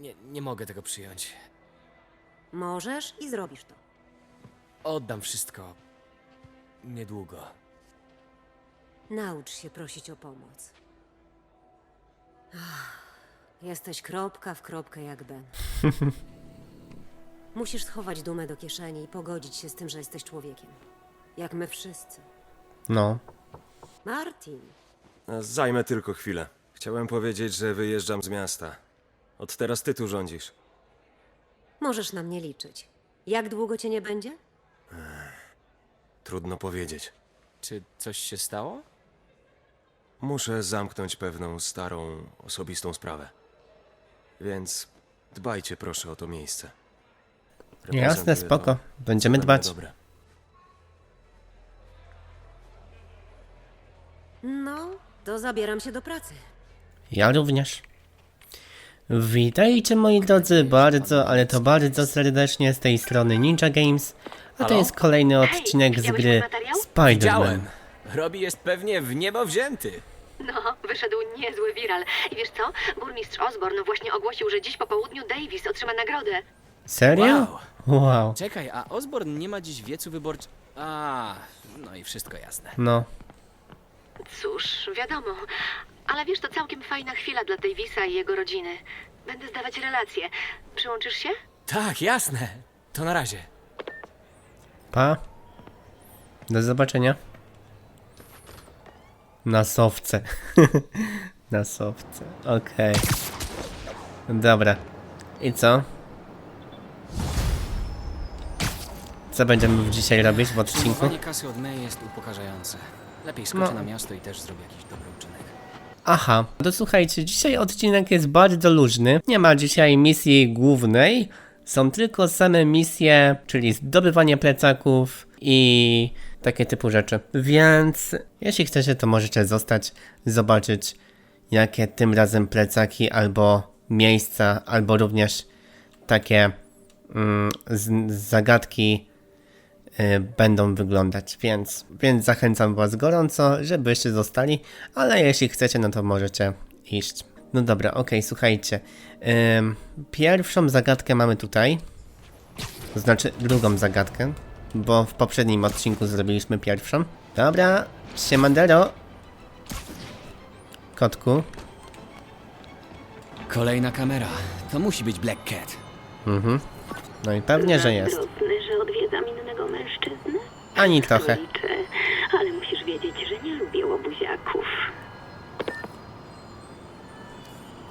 Nie, nie mogę tego przyjąć. Możesz i zrobisz to. Oddam wszystko. Niedługo. Naucz się prosić o pomoc. Ach, Jesteś kropka w kropkę jak Ben. Musisz schować dumę do kieszeni i pogodzić się z tym, że jesteś człowiekiem. Jak my wszyscy. No. Martin, Zajmę tylko chwilę. Chciałem powiedzieć, że wyjeżdżam z miasta. Od teraz ty tu rządzisz. możesz na mnie liczyć. Jak długo cię nie będzie? Trudno powiedzieć. Czy coś się stało? Muszę zamknąć pewną starą, osobistą sprawę. Więc dbajcie proszę o to miejsce. Jasne, Reprezentuję spoko. to, Będziemy co dla mnie dbać. Dobre. No, to zabieram się do pracy. Ja również. Witajcie moi drodzy bardzo, ale to bardzo serdecznie z tej strony Ninja Games, a to Halo? jest kolejny odcinek z widziałeś gry mój materiał? Spider-Man. Widziałem. Robi jest pewnie w niebo wzięty. No, wyszedł niezły wiral. I wiesz co? Burmistrz Osborne właśnie ogłosił, że dziś po południu Davis otrzyma nagrodę. Serio? Wow. Czekaj, a Osborn nie ma dziś wiecu wyborczy... A, no i wszystko jasne. No. Cóż, wiadomo. Ale wiesz, to całkiem fajna chwila dla Davisa i jego rodziny. Będę zdawać relacje. Przyłączysz się? Tak, jasne. To na razie. Pa. Do zobaczenia. Na sowce. Na sowce. Okej. Dobra. I co? Co będziemy dzisiaj robić w odcinku? Przyjmowanie kasy od May jest upokarzające. Lepiej skoczę No. na miasto i też zrobię jakiś dobry uczynek. Aha, to słuchajcie, dzisiaj odcinek jest bardzo luźny. Nie ma dzisiaj misji głównej. Są tylko same misje, czyli zdobywanie plecaków i takie typu rzeczy. Więc jeśli chcecie, to możecie zostać, zobaczyć jakie tym razem plecaki albo miejsca, albo również takie mm, zagadki będą wyglądać, więc, więc zachęcam Was gorąco, żebyście zostali, ale jeśli chcecie, no to możecie iść. No dobra, okej, słuchajcie. Ym, pierwszą zagadkę mamy tutaj, to znaczy drugą zagadkę, bo w poprzednim odcinku zrobiliśmy pierwszą. Dobra, siemandero. Kotku, Kolejna kamera. To musi być Black Cat. no i pewnie, że jest. Ani trochę. Ale musisz wiedzieć, że nie lubię łobuziaków.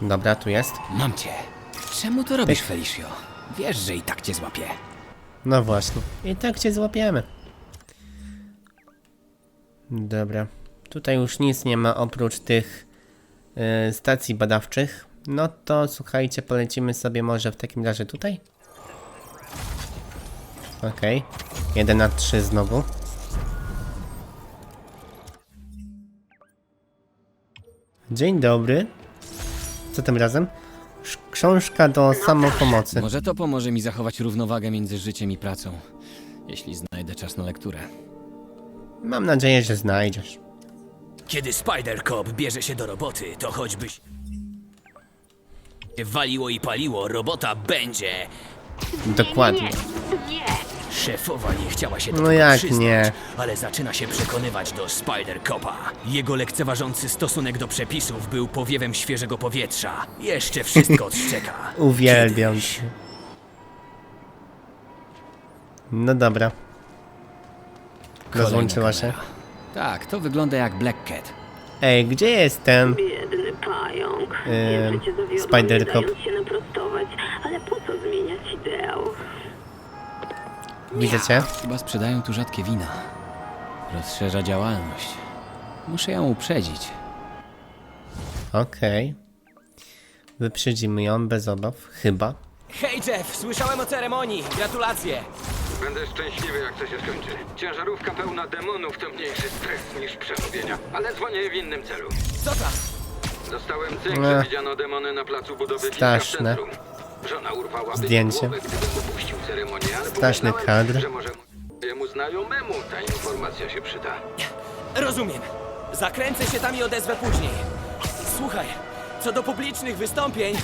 Dobra, tu jest. Mam cię. Czemu to robisz, Felicio? Wiesz, że i tak cię złapię. No właśnie. I tak cię złapiemy. Dobra. Tutaj już nic nie ma oprócz tych y, stacji badawczych. No to słuchajcie, polecimy sobie może w takim razie tutaj. Okej. 1 na 3 znowu. Dzień dobry. Co tym razem? Sz- Książka do samopomocy. Może to pomoże mi zachować równowagę między życiem i pracą. Jeśli znajdę czas na lekturę. Mam nadzieję, że znajdziesz. Kiedy Spider-Cop bierze się do roboty, to choćbyś waliło i paliło, robota będzie. Dokładnie. Nie! Szefowa nie chciała się do No tego jak przyznać, nie? ale zaczyna się przekonywać do Spider-Copa. Jego lekceważący stosunek do przepisów był powiewem świeżego powietrza. Jeszcze wszystko odszczeka. Uwielbiam Kiedyś. cię. No dobra. Rozłączyła się. kamera. Tak, to wygląda jak Black Cat. Ej, gdzie jest ten? Biedny pająk. Zawiodłam, Spider nie Cop. się naprostować, ale po Widzę cię? Chyba sprzedają tu rzadkie wina. Rozszerza działalność. Muszę ją uprzedzić. Okej. Wyprzedzimy ją bez obaw. Chyba. Hej Jeff, słyszałem o ceremonii. Gratulacje. Będę szczęśliwy, jak to się skończy. Ciężarówka pełna demonów to mniejszy stres niż przemówienia. Ale dzwonię w innym celu. Co tam? Dostałem cynk, Ech. że widziano demony na placu budowy Straszne. centrum. Żona urwałaby Zdjęcie. głowę, ceremonię, Straszny kadr. że może jemu znajomemu ta informacja się przyda. Rozumiem. Zakręcę się tam i odezwę później. Słuchaj, co do publicznych wystąpień,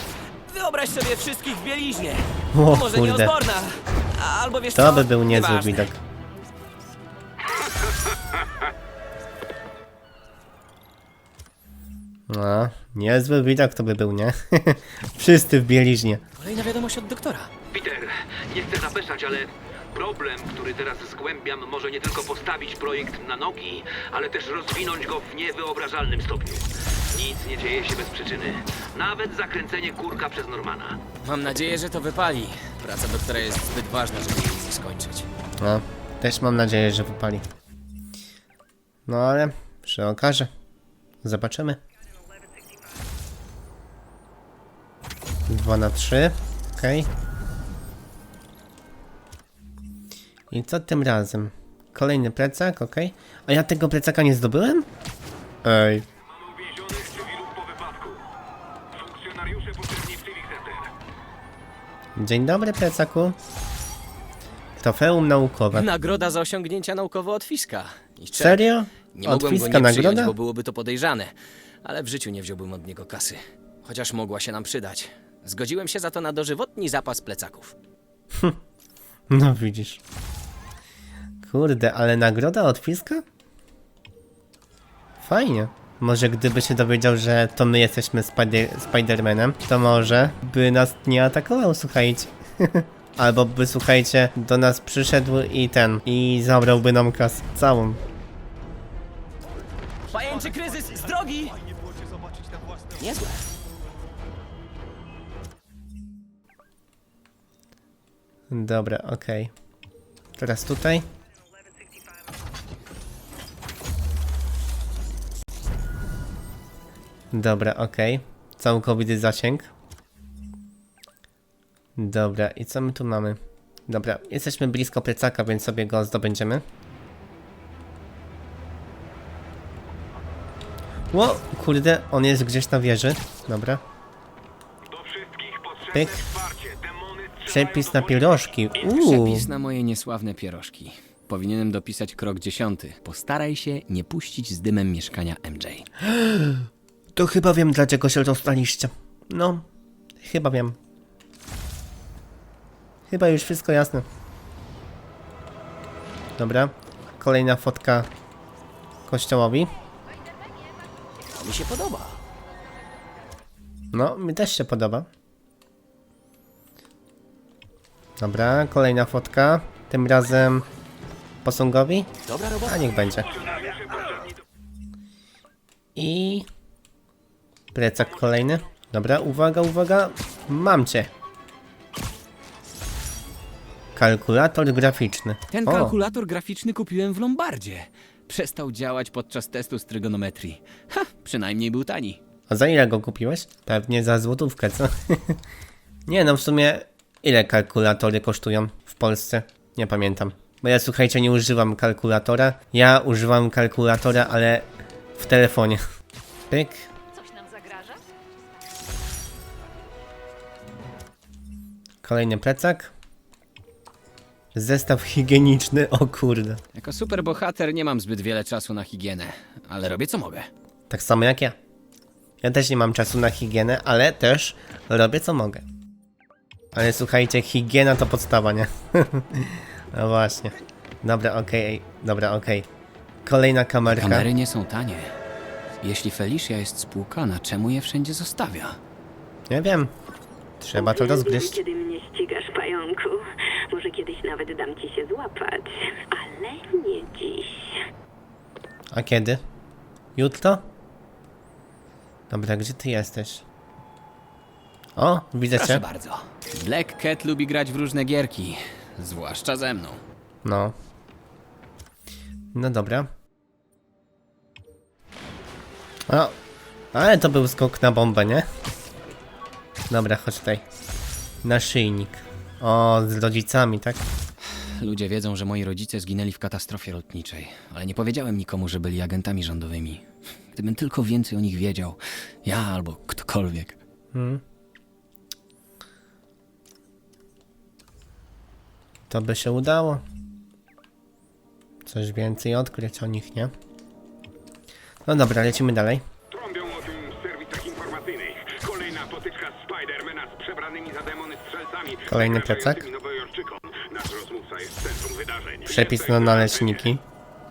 Wyobraź sobie wszystkich w bieliźnie. O Może kurde, nieodporna. Albo wiesz to co? by był niezły Nieważne. widok. No, niezły widok to by był, nie? Wszyscy w bieliźnie. Kolejna wiadomość od doktora. Peter, nie chcę zapeszać, ale problem, który teraz zgłębiam, może nie tylko postawić projekt na nogi, ale też rozwinąć go w niewyobrażalnym stopniu. Nic nie dzieje się bez przyczyny. Nawet zakręcenie kurka przez Normana. Mam nadzieję, że to wypali. Praca doktora jest zbyt ważna, żeby jej nie skończyć. No, też mam nadzieję, że wypali. No ale się okaże. Zobaczymy. 2 na 3. Okej. I co tym razem? Kolejny plecak, okej. A ja tego plecaka nie zdobyłem? Ej. Dzień dobry, plecaku. Trofeum naukowe. Nagroda za osiągnięcia naukowe od Fiska. Serio? Nie Od mogłem go Fiska nie przyjąć, nagroda? bo byłoby to podejrzane. Ale w życiu nie wziąłbym od niego kasy. Chociaż mogła się nam przydać. Zgodziłem się za to na dożywotni zapas plecaków. No widzisz. Kurde, ale nagroda od Fiska? Fajnie. Może gdyby się dowiedział, że to my jesteśmy Spider Spidermanem, to może by nas nie atakował, słuchajcie. Albo by, słuchajcie, do nas przyszedł i ten, i zabrałby nam kas całą. Pajęczy kryzys z drogi! Niezłe. Dobra, okej. Teraz tutaj. Dobra, okej. Całkowity zasięg. Dobra, i co my tu mamy? Dobra, jesteśmy blisko plecaka, więc sobie go zdobędziemy. Ło, kurde, on jest gdzieś na wieży. Dobra. Pyk. Przepis na pierożki. Uuu. Przepis na moje niesławne pierożki. Powinienem dopisać krok dziesiąty. Postaraj się nie puścić z dymem mieszkania MJ. To chyba wiem, dlaczego się rozstaliście. No, chyba wiem. Chyba już wszystko jasne. Dobra, kolejna fotka kościołowi. Mi się podoba. No, mi też się podoba. Dobra, kolejna fotka. Tym razem posągowi. Dobra robota. A niech będzie. I plecak kolejny. Dobra, uwaga, uwaga. Mam cię. Kalkulator graficzny. Ten O, kalkulator graficzny kupiłem w Lombardzie. Przestał działać podczas testu z trygonometrii. Ha, przynajmniej był tani. A za ile go kupiłeś? Pewnie za złotówkę, co? Nie no, w sumie ile kalkulatory kosztują w Polsce? Nie pamiętam. Bo ja słuchajcie, nie używam kalkulatora. Ja używam kalkulatora, ale w telefonie. Pyk. Coś nam zagraża? Kolejny plecak. Zestaw higieniczny, o kurde. Jako superbohater nie mam zbyt wiele czasu na higienę, ale robię co mogę. Tak samo jak ja. Ja też nie mam czasu na higienę, ale też robię co mogę. Ale słuchajcie, higiena to podstawa, nie? no właśnie. Dobra, okej, dobra, okej. Kolejna kamerka. Kamery nie są tanie. Jeśli Felicia jest spłukana, czemu je wszędzie zostawia? Nie wiem. Trzeba to Uwielbiam, rozgryźć. kiedy mnie ścigasz, pająku. Może kiedyś nawet dam ci się złapać, ale nie dziś. A kiedy? Jutro? Dobra, gdzie ty jesteś? O, widzę Proszę cię. bardzo. Black Cat lubi grać w różne gierki, zwłaszcza ze mną. No. No dobra. O, ale to był skok na bombę, nie? Dobra, chodź tutaj. Naszyjnik. O, z rodzicami, tak? Ludzie wiedzą, że moi rodzice zginęli w katastrofie lotniczej, ale nie powiedziałem nikomu, że byli agentami rządowymi. Gdybym tylko więcej o nich wiedział, ja albo ktokolwiek. To by się udało. Coś więcej odkryć o nich, nie? No dobra, lecimy dalej. Trąbią o tym w serwisach informacyjnych. Kolejna potyczka Spidermana z ubranymi za demony strzelcami. Kolejny plecak. Nasz rozmówca jest centrum wydarzeń. Przepis na na naleśniki.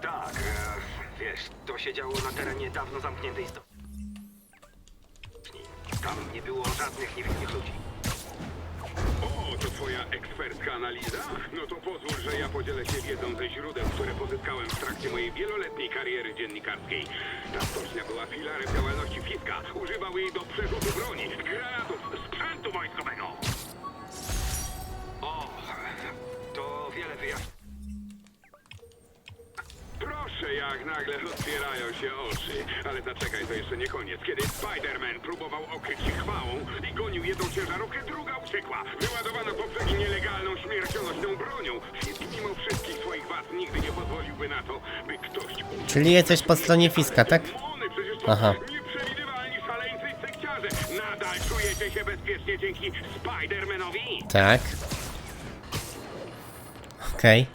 Tak, e, wiesz, to się działo na terenie dawno zamkniętej. Tam nie było żadnych niewinnych ludzi. Ekspercka analiza? No to pozwól, że ja podzielę się wiedzą ze źródeł, które pozyskałem w trakcie mojej wieloletniej kariery dziennikarskiej. Ta stocznia była filarem działalności Fiska. Używał jej do przerzutu broni, granatów, sprzętu wojskowego. O, to wiele wyjaśni. Proszę, jak nagle otwierają się oczy. Ale zaczekaj, to jeszcze nie koniec. Kiedy Spider-Man próbował okryć się chwałą i gonił jedną ciężarówkę, druga uciekła. Wyładowana poprzedni nielegalną, śmiercionośną bronią. Fisk mimo wszystkich swoich wad nigdy nie pozwoliłby na to, by ktoś. Czyli jesteś po stronie Fiska, tak? Aha. nieprzewidywalni szaleńcy i sekciarze. Nadal czujecie się bezpiecznie dzięki Spider-Manowi? Tak. Okej.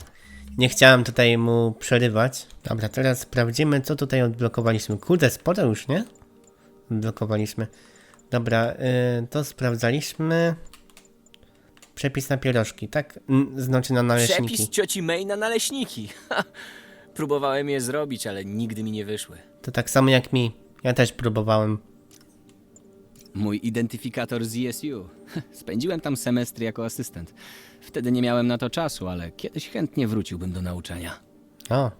Nie chciałem tutaj mu przerywać. Dobra, teraz sprawdzimy, co tutaj odblokowaliśmy. Kurde, sporo już, nie? Odblokowaliśmy. Dobra, y, to sprawdzaliśmy. Przepis na pierożki, tak? Znaczy na naleśniki. Przepis cioci May na naleśniki. Ha! Próbowałem je zrobić, ale nigdy mi nie wyszły. To tak samo jak mi. Ja też próbowałem. Mój identyfikator z ESU. Spędziłem tam semestr jako asystent. Wtedy nie miałem na to czasu, ale kiedyś chętnie wróciłbym do nauczania. O.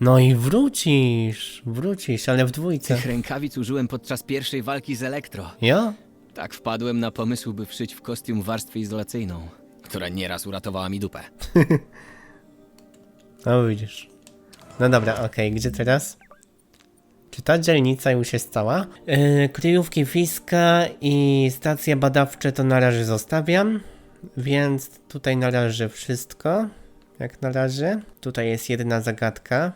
No i wrócisz, wrócisz, ale w dwójce. Tych rękawic użyłem podczas pierwszej walki z Elektro. Jo? Tak wpadłem na pomysł, by wszyć w kostium warstwę izolacyjną, która nieraz uratowała mi dupę. No widzisz. No dobra, okej, gdzie teraz? Czy ta dzielnica już jest cała? Yy, kryjówki Fiska i stacje badawcze to na razie zostawiam. Więc tutaj na razie wszystko. Jak na razie. Tutaj jest jedna zagadka.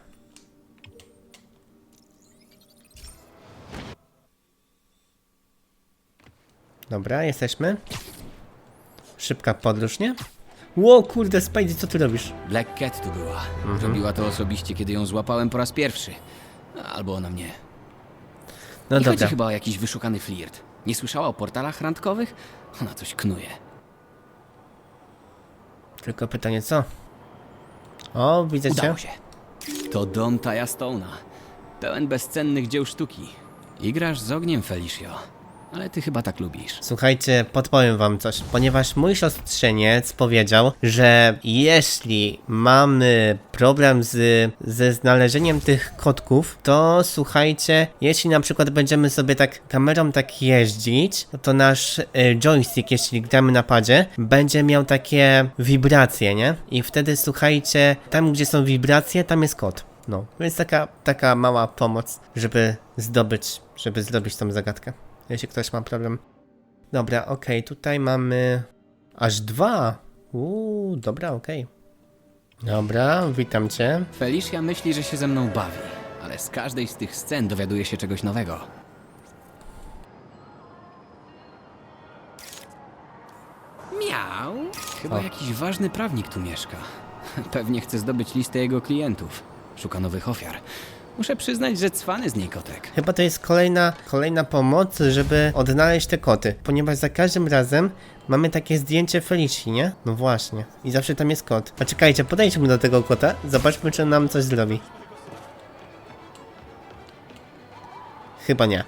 Dobra, jesteśmy. Szybka podróż, nie? Ło, kurde, Spidey, co ty robisz? Black Cat tu była. Robiła to osobiście, kiedy ją złapałem po raz pierwszy. Albo ona mnie. No I chodzi dobra. chyba o jakiś wyszukany flirt. Nie słyszała o portalach randkowych? Ona coś knuje. Tylko pytanie co? O, widzę cię. Udało się. To dom Taja Stone'a. Pełen bezcennych dzieł sztuki. I grasz z ogniem, Felicio. Ale ty chyba tak lubisz. Słuchajcie, podpowiem wam coś, ponieważ mój siostrzeniec powiedział, że jeśli mamy problem z, ze znalezieniem tych kotków, to słuchajcie, jeśli na przykład będziemy sobie tak kamerą tak jeździć, to nasz y, joystick, jeśli gramy na padzie, będzie miał takie wibracje, nie? I wtedy słuchajcie, tam gdzie są wibracje, tam jest kot. No, więc taka, taka mała pomoc, żeby zdobyć, żeby zrobić tą zagadkę. Jeśli ktoś ma problem. Dobra, okej, tutaj mamy aż dwa. Uuu, dobra, okej. Dobra, witam cię. Felicia myśli, że się ze mną bawi. Ale z każdej z tych scen dowiaduje się czegoś nowego. Miał? Chyba O. jakiś ważny prawnik tu mieszka. Pewnie chce zdobyć listę jego klientów. Szuka nowych ofiar. Muszę przyznać, że cwany z niej kotek. Chyba to jest kolejna, kolejna pomoc, żeby odnaleźć te koty. Ponieważ za każdym razem mamy takie zdjęcie Felici, nie? No właśnie. I zawsze tam jest kot. A czekajcie, podejdźmy do tego kota. Zobaczmy, czy nam coś zrobi. Chyba nie.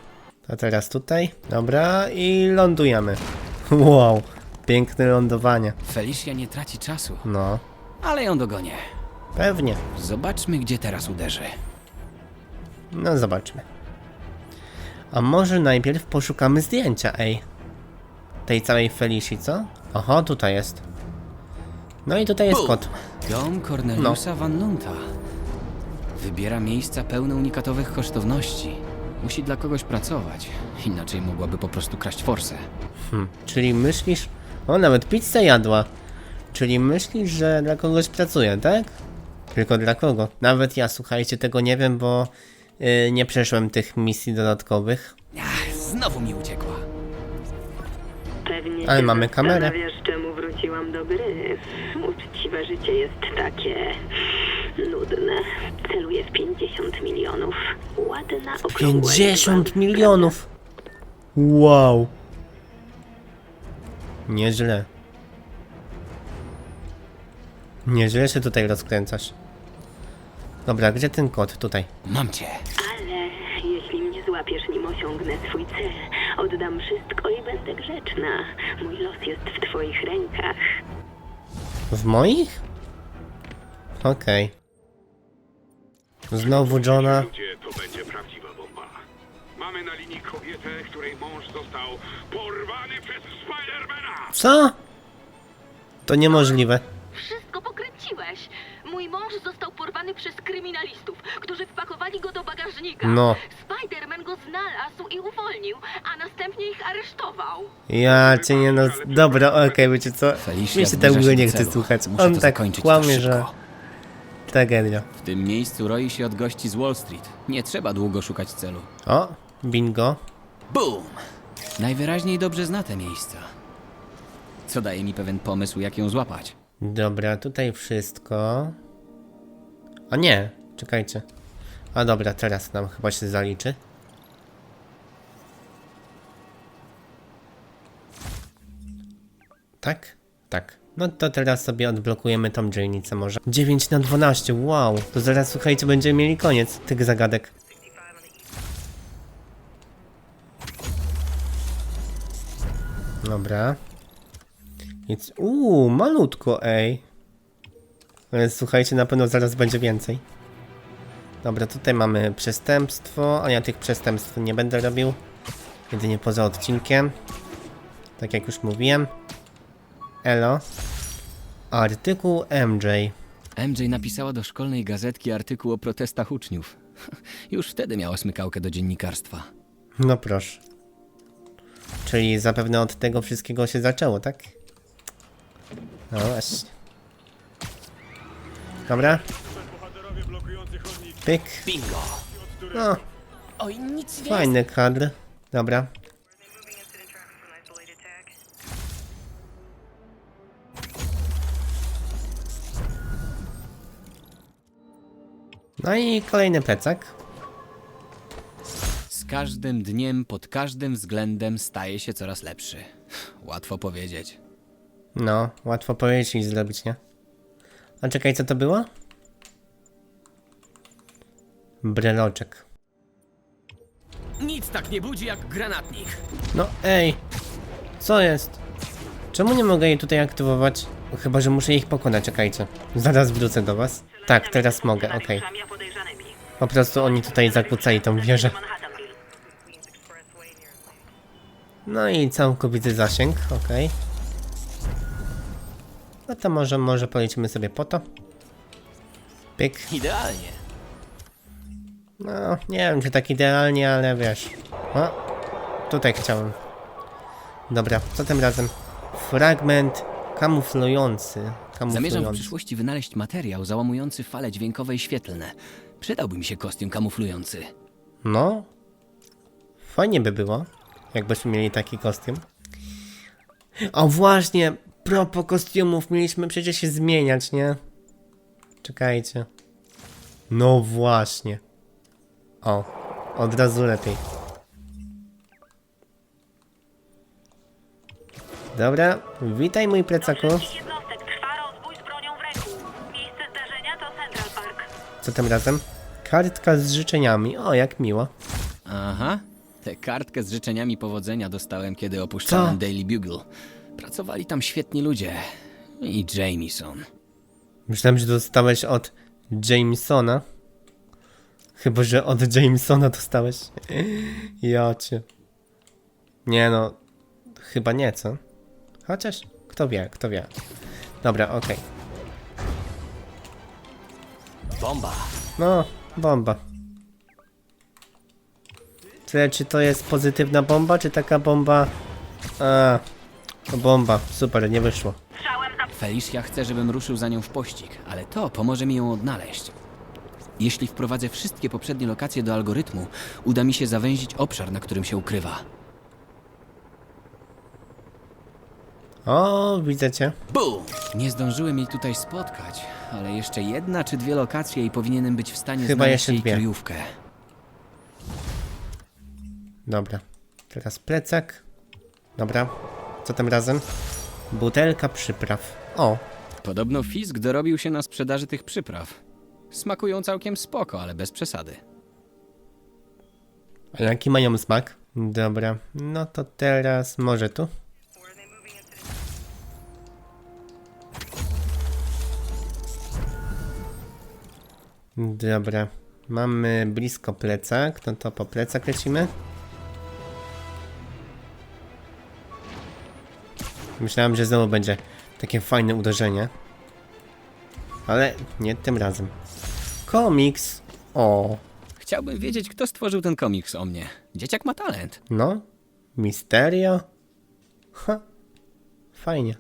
A teraz tutaj. Dobra, i lądujemy. Wow, piękne lądowanie. Felicia nie traci czasu, No, ale ją dogonię. pewnie. Zobaczmy, gdzie teraz uderzy. No, zobaczmy. A może najpierw poszukamy zdjęcia, ej. Tej całej Felici, co? Oho, tutaj jest. No i tutaj jest kot. Dom Corneliusa Van Lunta. Wybiera miejsca pełne unikatowych kosztowności. Musi dla kogoś pracować, inaczej mogłaby po prostu kraść forsę. Czyli myślisz... O, nawet pizzę jadła. Czyli myślisz, że dla kogoś pracuje, tak? Tylko dla kogo? Nawet ja, słuchajcie, tego nie wiem, bo nie przeszłem tych misji dodatkowych. Ach, znowu mi uciekła. Pewnie Ale się mamy kamerę. zastanawiasz, czemu wróciłam do gry. Uczciwe życie jest takie nudne. Celuję w 50 milionów. Ładna okrągła 50 milionów! Wow! Nieźle. Nieźle się tutaj rozkręcasz. Dobra, gdzie ten kot? Tutaj. Mam cię. Ale jeśli mnie złapiesz, nim osiągnę swój cel, oddam wszystko i będę grzeczna. Mój los jest w twoich rękach. W moich? Okej. Znowu Johna. Ludzie, to będzie prawdziwa bomba. Mamy na linii kobietę, której mąż został porwany przez Spidermana! Co? To niemożliwe. Wszystko pokręciłeś. Mój mąż został porwany przez kryminalistów, którzy wpakowali go do bagażnika. No. Spiderman go znalazł i uwolnił, a następnie ich aresztował. Ja cię nie no... Dobra, okej, wiecie co? Felicia Mi się zbliża tego się nie do chce celu. słuchać. Muszę On to tak zakończyć, to kłamie, że... szybko. Tragedia. W tym miejscu roi się od gości z Wall Street. Nie trzeba długo szukać celu. O, bingo. Boom! Najwyraźniej dobrze zna te miejsca. Co daje mi pewien pomysł, jak ją złapać. Dobra, tutaj wszystko. A nie, czekajcie. A dobra, teraz nam chyba się zaliczy. Tak? Tak. No to teraz sobie odblokujemy tą dzielnicę może. 9 na 12, wow. To zaraz słuchajcie, będziemy mieli koniec tych zagadek. Dobra. Więc, uuu, malutko, ej. Ale słuchajcie, na pewno zaraz będzie więcej. Dobra, tutaj mamy przestępstwo, a ja tych przestępstw nie będę robił. Jedynie poza odcinkiem. Tak jak już mówiłem. Elo. Artykuł MJ. MJ napisała do szkolnej gazetki artykuł o protestach uczniów. Już wtedy miała smykałkę do dziennikarstwa. No proszę. Czyli zapewne od tego wszystkiego się zaczęło, tak? No właśnie. Dobra. Pyk. Bingo! No, Oj, nic nie fajny kadr. Dobra. No i kolejny plecak. Z każdym dniem, pod każdym względem staje się coraz lepszy. Łatwo powiedzieć. No, łatwo powiedzieć i zrobić, nie? A czekaj, co to było? Breloczek. Nic tak nie budzi jak granatnik. No ej, co jest? Czemu nie mogę jej tutaj aktywować? Chyba, że muszę ich pokonać, czekajcie. Zaraz wrócę do was. Tak, teraz mogę, okej. Po prostu oni tutaj zakłócali tą wieżę. No i całkowity zasięg, okej. No to może, może polecimy sobie po to. Pyk. Idealnie. No, nie wiem czy tak idealnie, ale wiesz. O, tutaj chciałem. Dobra, co tym razem? Fragment kamuflujący. Zamierzam w Kamuflujący. przyszłości wynaleźć materiał załamujący fale dźwiękowe i świetlne. Przydałby mi się kostium kamuflujący. No. Fajnie by było, jakbyśmy mieli taki kostium. O właśnie, propos kostiumów, mieliśmy przecież się zmieniać, nie? Czekajcie. No właśnie. O, od razu lepiej. Dobra, witaj mój plecaku. Jednostek trwa rozbój z bronią w ręku. Miejsce zdarzenia to Central Park. Co tym razem? Kartka z życzeniami. O, jak miło. Aha. Tę kartkę z życzeniami powodzenia dostałem, kiedy opuszczałem Co? Daily Bugle. Pracowali tam świetni ludzie. I Jameson. Myślałem, że dostałeś od Jamesona. Chyba, że od Jamesona dostałeś. Ja cię. Nie no, chyba nie, co? Chociaż, kto wie, kto wie. Dobra, okej. Bomba. No, bomba. Tyle, czy to jest pozytywna bomba, czy taka bomba... A, to bomba. Super, nie wyszło. Felicia chce, żebym ruszył za nią w pościg, ale to pomoże mi ją odnaleźć. Jeśli wprowadzę wszystkie poprzednie lokacje do algorytmu, uda mi się zawęzić obszar, na którym się ukrywa. O, widzę cię. Nie zdążyłem jej tutaj spotkać, ale jeszcze jedna czy dwie lokacje i powinienem być w stanie Chyba znaleźć jeszcze jej dwie. kryjówkę. Dobra. Teraz plecak. Dobra. Co tym razem? Butelka przypraw. O, Podobno Fisk dorobił się na sprzedaży tych przypraw. Smakują całkiem spoko, ale bez przesady. a jaki mają smak? Dobra, no to teraz może tu. Dobra, mamy blisko plecak, no to po plecak lecimy. Myślałem, że znowu będzie takie fajne uderzenie. Ale nie tym razem. Komiks. O, Chciałbym wiedzieć, kto stworzył ten komiks o mnie. Dzieciak ma talent. no. Misterio. Ha. Fajnie.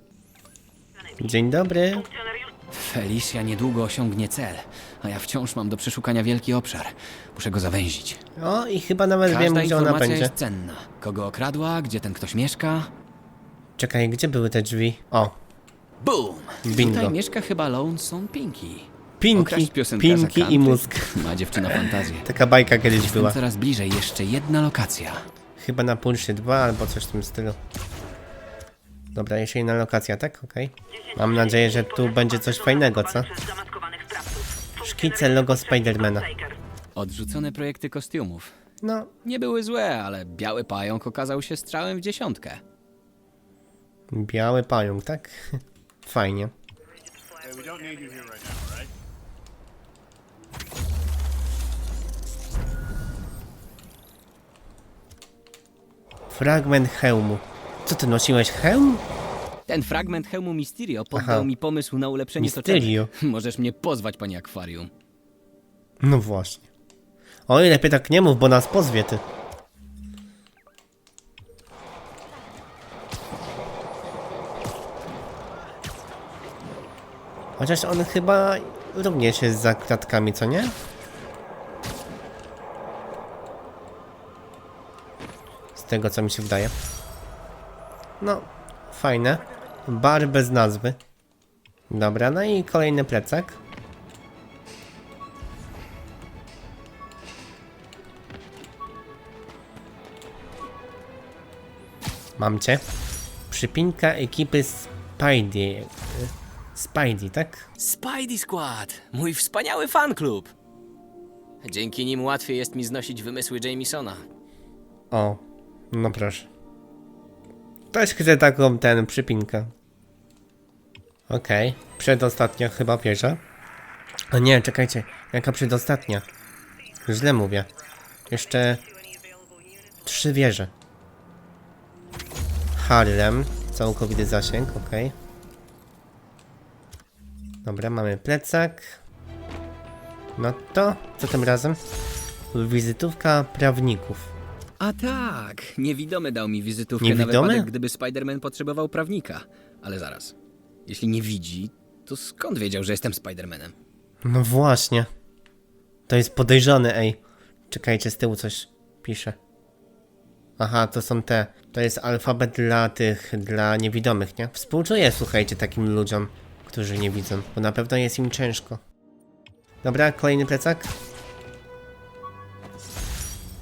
Dzień dobry. Felicia niedługo osiągnie cel, a ja wciąż mam do przeszukania wielki obszar. Muszę go zawęzić. O, i chyba nawet Każda wiem, gdzie ona informacja będzie. jest cenna. Kogo okradła, gdzie ten ktoś mieszka. Czekaj, gdzie były te drzwi? O, Boom! Bingo. Tutaj mieszka chyba Lonesome Pinky. Pinki, Okraść piosenkarza Pinki i mózg. Ma dziewczyna fantazję. Taka bajka kiedyś Jestem była. coraz bliżej, jeszcze jedna lokacja. Chyba na Pulszy 2 albo coś w tym stylu. Dobra, jeszcze jedna lokacja, tak? Okej. Mam nadzieję, że tu będzie coś fajnego, co? Szkice logo Spidermana. Odrzucone projekty kostiumów. No, Nie były złe, ale biały pająk okazał się strzałem w dziesiątkę. Biały pająk, tak? Fajnie. Fragment hełmu. Co ty nosiłeś hełm? Ten fragment hełmu Mysterio poddał Aha. mi pomysł na ulepszenie Mysterio. soczewek. Możesz mnie pozwać, panie akwarium. No właśnie. Oj, lepiej tak nie mów, bo nas pozwie ty. Chociaż on chyba również jest za kratkami, co nie? Z tego co mi się wydaje. No, fajne. Bar bez nazwy. Dobra, no i kolejny plecak. Mam cię. Przypinka ekipy Spidey. Spidey, tak? Spidey Squad! Mój wspaniały fanklub! Dzięki nim łatwiej jest mi znosić wymysły Jamesona. O, no proszę. Też chcę taką ten przypinkę. Okej, przedostatnia chyba wieża. A nie, czekajcie, jaka przedostatnia? Źle mówię. Jeszcze trzy wieże. Harlem, całkowity zasięg, okej. Dobra, mamy plecak. No to, co tym razem? Wizytówka prawników. A tak, niewidomy dał mi wizytówkę Niewidomy? na wypadek, gdyby Spider-Man potrzebował prawnika. Ale zaraz, jeśli nie widzi, to skąd wiedział, że jestem Spider-Manem? No właśnie. To jest podejrzane, ej. Czekajcie, z tyłu coś pisze. Aha, to są te. To jest alfabet dla tych, dla niewidomych, nie? Współczuję, słuchajcie, takim ludziom, którzy nie widzą, bo na pewno jest im ciężko. Dobra, kolejny plecak.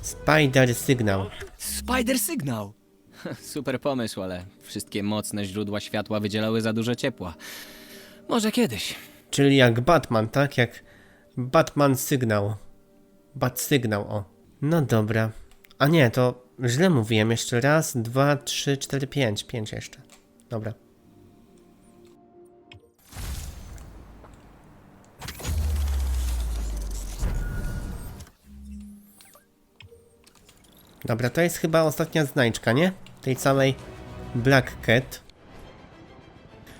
Spider Signal. Spider Signal! Super pomysł, ale wszystkie mocne źródła światła wydzielały za dużo ciepła. Może kiedyś. Czyli jak Batman, tak? Jak Batman Sygnał. Bat Sygnał, o. No dobra. A nie, to źle mówiłem. Jeszcze raz, dwa, trzy, cztery, pięć. Pięć jeszcze. Dobra. Dobra, to jest chyba ostatnia znajdźka, nie? Tej całej Black Cat.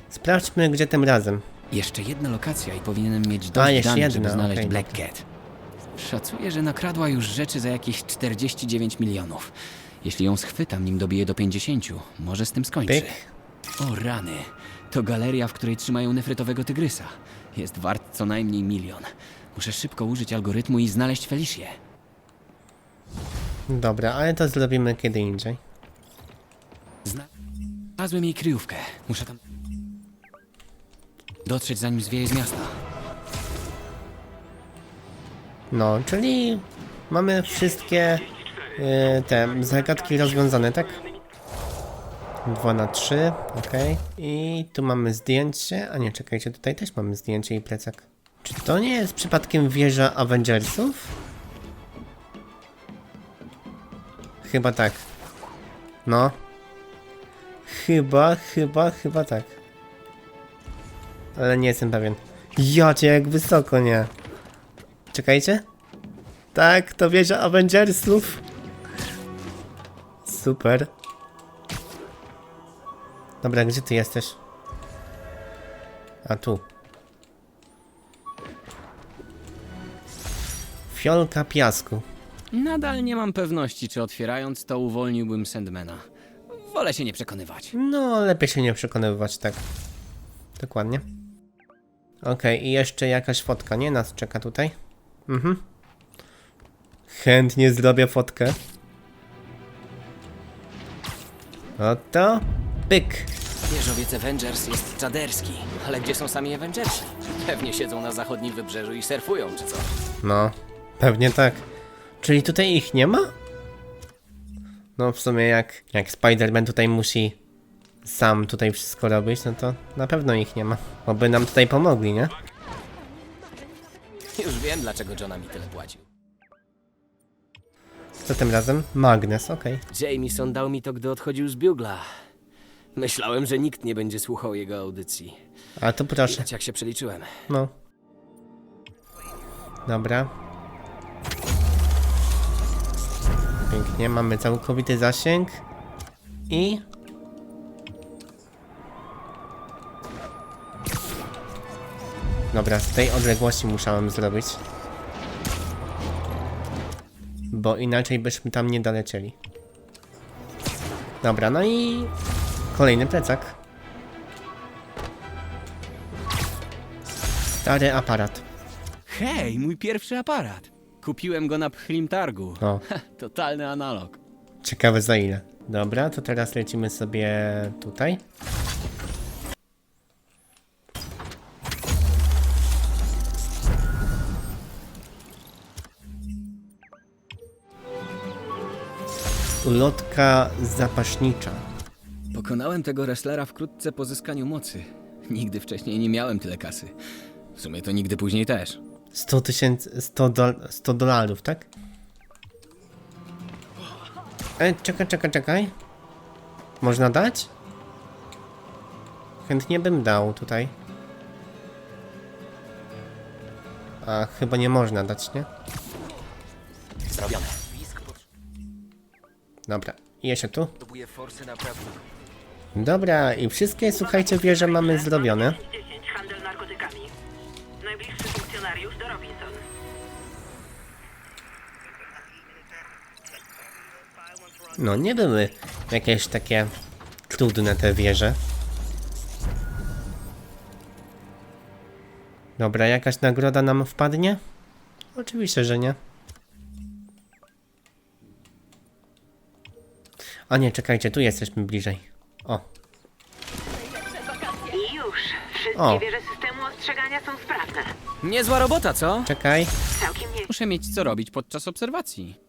Sprawdźmy, gdzie tym razem. Jeszcze jedna lokacja i powinienem mieć A, dość jeszcze danych, jedna, żeby znaleźć okej, Black. Cat. Szacuję, że nakradła już rzeczy za jakieś 49 milionów. Jeśli ją schwytam, nim dobije do 50, może z tym skończy. Pyk. O rany, to galeria, w której trzymają nefrytowego tygrysa. Jest wart co najmniej milion. Muszę szybko użyć algorytmu i znaleźć Felicję. Dobra, ale to zrobimy kiedy indziej. Znalazłem jej kryjówkę. Muszę tam dotrzeć zanim zwieje z miasta. No, czyli mamy wszystkie e, te zagadki rozwiązane, tak? 2 na 3 ok. I tu mamy zdjęcie, a nie, czekajcie, tutaj też mamy zdjęcie i plecak. Czy to nie jest przypadkiem wieża Avengersów? Chyba tak. No. Chyba, chyba, chyba tak. Ale nie jestem pewien. Jacie, jak wysoko, nie. Czekajcie. Tak, to wieża Avengersów. Super. Dobra, gdzie ty jesteś? A tu. Fiolka piasku. Nadal nie mam pewności, czy otwierając to uwolniłbym Sandmana. Wolę się nie przekonywać. No, lepiej się nie przekonywać, tak. Dokładnie. Okej, i jeszcze jakaś fotka, nie? Nas czeka tutaj. Mhm. Chętnie zrobię fotkę. Oto. Pyk. Wieżowiec Avengers jest czaderski, ale gdzie są sami Avengersi? Pewnie siedzą na zachodnim wybrzeżu i surfują, czy co? No, pewnie tak. Czyli tutaj ich nie ma? No w sumie jak, jak Spider-Man tutaj musi sam tutaj wszystko robić, no to na pewno ich nie ma. Bo by nam tutaj pomogli, nie? Już wiem, dlaczego Johna mi tyle płacił. Co tym razem? Magnes, okej. Jameson dał mi to, gdy odchodził z Bugla. Myślałem, że nikt nie będzie słuchał jego audycji. A to proszę. Widać, jak się przeliczyłem. No. Dobra. Pięknie, mamy całkowity zasięg. I... Dobra, z tej odległości musiałem zrobić. Bo inaczej byśmy tam nie dolecieli. Dobra, no i... Kolejny plecak. Stary aparat. Hej, mój pierwszy aparat. Kupiłem go na Pchlim Targu. O. Totalny analog. Ciekawe za ile. Dobra, to teraz lecimy sobie tutaj. Ulotka zapaśnicza. Pokonałem tego wrestlera wkrótce po zyskaniu mocy. Nigdy wcześniej nie miałem tyle kasy. W sumie to nigdy później też. 100 tysięcy, 100, do, 100 dolarów, tak? E, czekaj, czekaj, czekaj. Można dać? Chętnie bym dał tutaj. A chyba nie można dać, nie? Zrobione. Dobra, i jeszcze tu. Dobra, i wszystkie, słuchajcie, wieże mamy zrobione. 10 handel narkotykami. Najbliższy funkcjonariusz do Robinson. No, nie były jakieś takie trudne te wieże. Dobra, jakaś nagroda nam wpadnie? Oczywiście, że nie. A nie, czekajcie, tu jesteśmy bliżej. O, już. Wszystkie O. wieże ostrzegania są sprawne. Niezła robota, co? czekaj. Całkiem nie Muszę mieć co robić podczas obserwacji.